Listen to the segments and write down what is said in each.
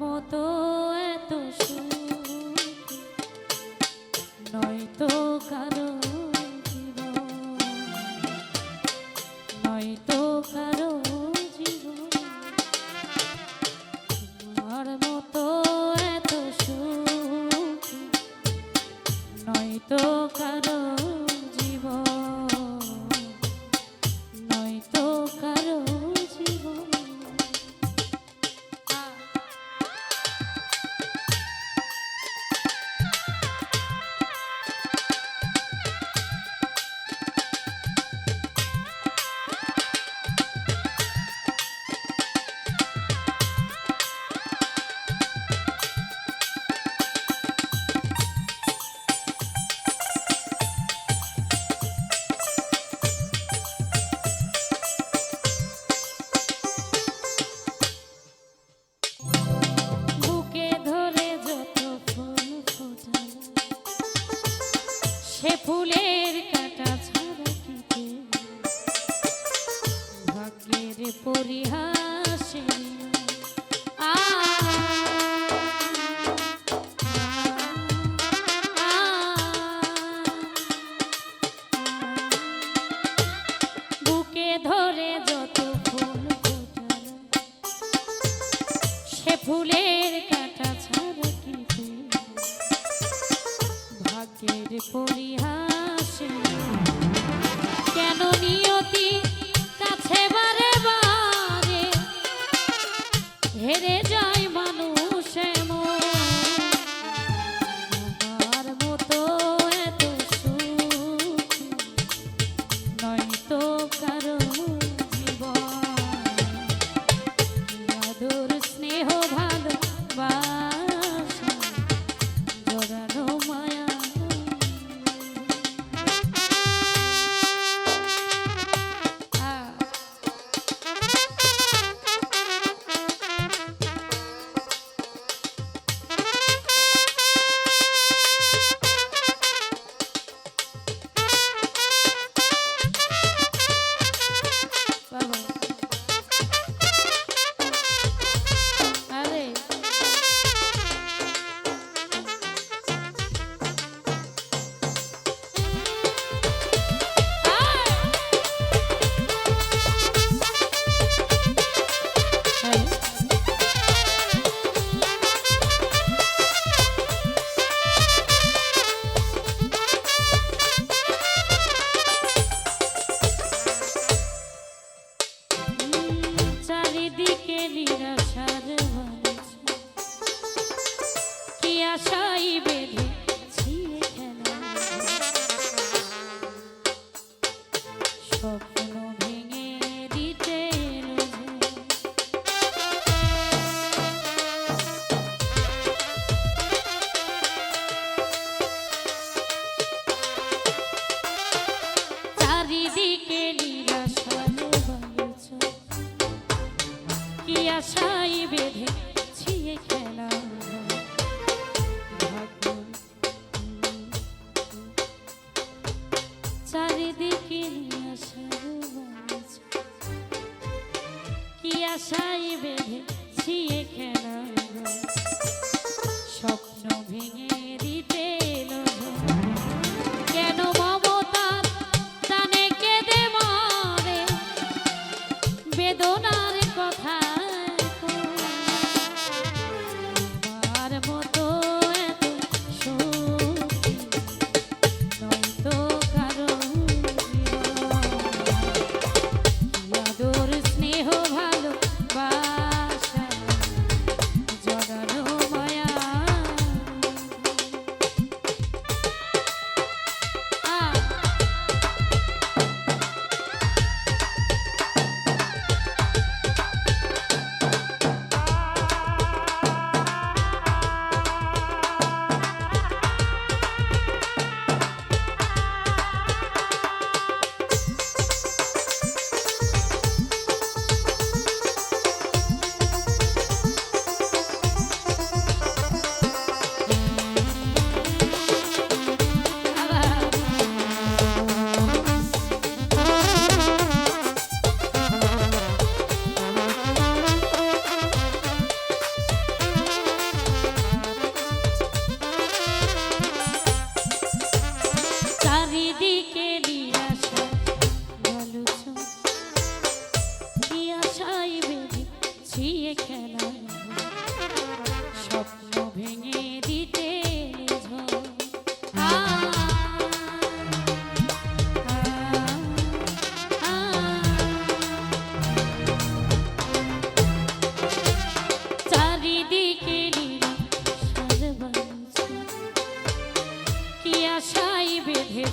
মতো এত সুখী নয়তো কারও নয়তো কারও জীবন মতো এত সুখী নয়তো কারও ভাগ্যের পরিহাসে বুকে ধরে সে ফুলের কি? ভাগ্যের পরিহাসে কেন নিয়তি হেরে যায় আশাই বেঁধেছি খেলা স্বপ্ন ভেঙে দিতে চারিদিকে নিরাশার কি আশাই বেঁধেছি এ খেলা কি আশাই বেঁধেছি এ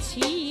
ti.